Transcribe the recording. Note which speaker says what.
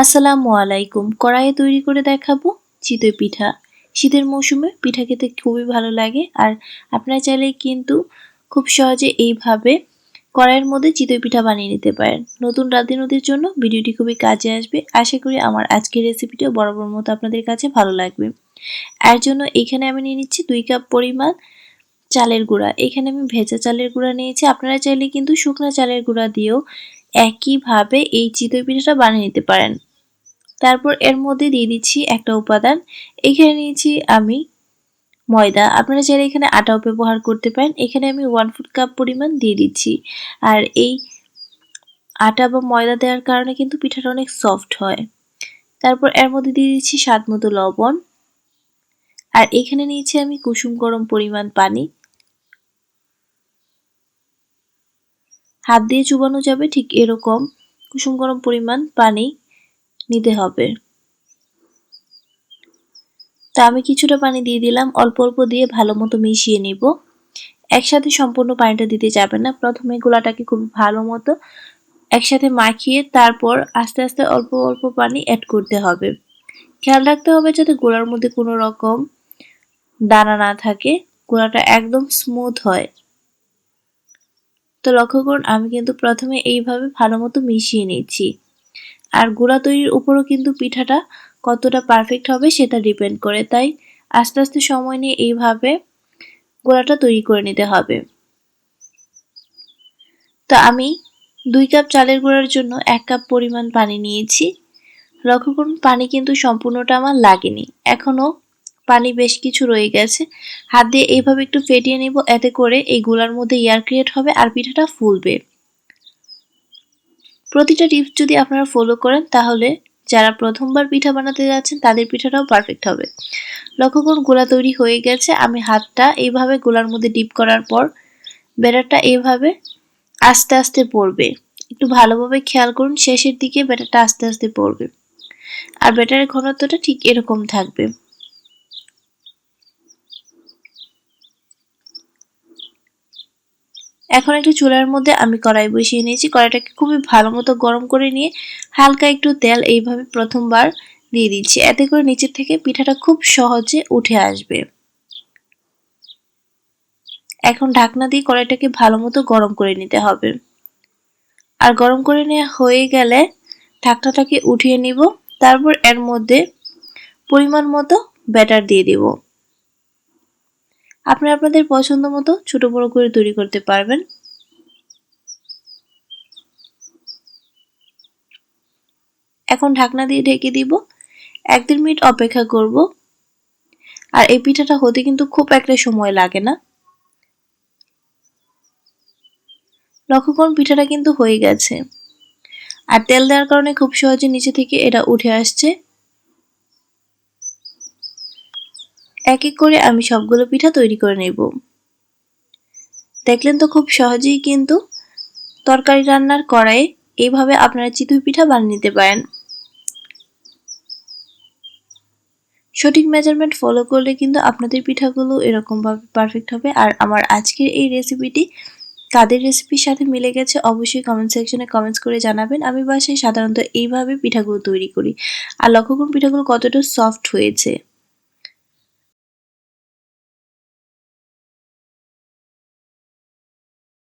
Speaker 1: আসসালামু আলাইকুম। কড়াইয়ে তৈরি করে দেখাবো চিতই পিঠা। শীতের মৌসুমে পিঠা খেতে খুবই ভালো লাগে আর আপনারা চাইলে কিন্তু খুব সহজে এইভাবে কড়াইয়ের মধ্যে চিতই পিঠা বানিয়ে নিতে পারেন। নতুন রাঁধুনিদের জন্য ভিডিওটি খুবই কাজে আসবে। আশা করি আমার আজকের রেসিপিটিও বরাবর মতো আপনাদের কাছে ভালো লাগবে। এর জন্য এখানে আমি নিয়ে নিচ্ছি দুই কাপ পরিমাণ চালের গুঁড়া। এখানে আমি ভেজা চালের গুঁড়া নিয়েছি। আপনারা চাইলে কিন্তু শুকনো চালের গুঁড়া দিয়েও একইভাবে এই চিতই পিঠাটা বানিয়ে নিতে পারেন। তারপর এর মধ্যে দিয়ে দিচ্ছি একটা উপাদান। এখানে নিয়েছি আমি ময়দা। আপনারা চাইলে এখানে আটাও ব্যবহার করতে পারেন। এখানে আমি ওয়ান ফুট কাপ পরিমাণ দিয়ে দিচ্ছি। আর এই আটা বা ময়দা দেওয়ার কারণে কিন্তু পিঠাটা অনেক সফট হয়। তারপর এর মধ্যে দিয়ে দিচ্ছি স্বাদ মতো লবণ। আর এখানে নিয়েছি আমি কুসুম গরম পরিমাণ পানি। হাত দিয়ে চুবানো যাবে ঠিক এরকম। কুসুম গরম পরিমাণ পানি। নিতে হবে। তা আমি কিছুটা পানি দিয়ে দিলাম, অল্প অল্প দিয়ে ভালো মতো মিশিয়ে নিব। একসাথে সম্পূর্ণ পানিটা দিতে যাবে না, প্রথমে গোলাটাকে খুব ভালো মতো একসাথে মাখিয়ে তারপর আস্তে আস্তে অল্প অল্প পানি অ্যাড করতে হবে। খেয়াল রাখতে হবে যাতে গোলার মধ্যে কোনো রকম দানা না থাকে, গোলাটা একদম স্মুথ হয়। তো লক্ষ্য করুন, আমি কিন্তু প্রথমে এইভাবে ভালো মতো মিশিয়ে নিচ্ছি। আর গুঁড়া তৈরির উপরও কিন্তু পিঠাটা কতটা পারফেক্ট হবে সেটা ডিপেন্ড করে। তাই আস্তে আস্তে সময় নিয়ে এইভাবে গোড়াটা তৈরি করে নিতে হবে। তো আমি দুই কাপ চালের গুঁড়ার জন্য এক কাপ পরিমাণ পানি নিয়েছি। লক্ষ্য করুন, পানি কিন্তু সম্পূর্ণটা আমার লাগেনি। এখনও পানি বেশ কিছু রয়ে গেছে। হাত দিয়ে এইভাবে একটু ফেটিয়ে নিব, এতে করে এই গোলার মধ্যে এয়ার ক্রিয়েট হবে আর পিঠাটা ফুলবে। প্রতিটা টিপস যদি আপনারা ফলো করেন, তাহলে যারা প্রথমবার পিঠা বানাতে যাচ্ছেন, তাদের পিঠাটাও পারফেক্ট হবে। লক্ষ্য করুন, গোলা তৈরি হয়ে গেছে। আমি হাতটা এইভাবে গোলার মধ্যে ডিপ করার পর, ব্যাটারটা এইভাবে আস্তে আস্তে পড়বে। একটু ভালোভাবে খেয়াল করুন, শেষের দিকে ব্যাটারটা আস্তে আস্তে পড়বে। আর ব্যাটারের ঘনত্বটা ঠিক এরকম থাকবে। এখন একটু চুলার মধ্যে আমি কড়াই বসিয়ে নিয়েছি। কড়াইটাকে খুবই ভালো মতো গরম করে নিয়ে হালকা একটু তেল এইভাবে প্রথমবার দিয়ে দিচ্ছি। এতে করে নিচের থেকে পিঠাটা খুব সহজে উঠে আসবে। এখন ঢাকনা দিয়ে কড়াইটাকে ভালো মতো গরম করে নিতে হবে। আর গরম করে নেওয়া হয়ে গেলে ঢাকনাটাকে উঠিয়ে নিব। তারপর এর মধ্যে পরিমাণ মতো ব্যাটার দিয়ে দিব। আপনারা আপনাদের পছন্দ মতো ছোট বড় করে তৈরি করতে পারবেন। এখন ঢাকনা দিয়ে ঢেকে দিব। এক দেড় মিনিট অপেক্ষা করব। আর এই পিঠাটা হতে কিন্তু খুব একটা সময় লাগে না। লক্ষ্য করুন, পিঠাটা কিন্তু হয়ে গেছে। আর তেল দেওয়ার কারণে খুব সহজে নিচে থেকে এটা উঠে আসছে। এক এক করে আমি সবগুলো পিঠা তৈরি করে নেব। দেখলেন তো খুব সহজেই কিন্তু তরকারি রান্নার কড়াইয়ে এইভাবে আপনারা চিতই পিঠা বানিয়ে নিতে পারেন। সঠিক মেজারমেন্ট ফলো করলে কিন্তু আপনাদের পিঠাগুলো এরকমভাবে পারফেক্ট হবে। আর আমার আজকের এই রেসিপিটি কাদের রেসিপির সাথে মিলে গেছে অবশ্যই কমেন্ট সেকশনে কমেন্টস করে জানাবেন। আমি বাসায় সাধারণত এইভাবে পিঠাগুলো তৈরি করি। আর লক্ষ্য করুন, পিঠাগুলো কতটা সফট হয়েছে।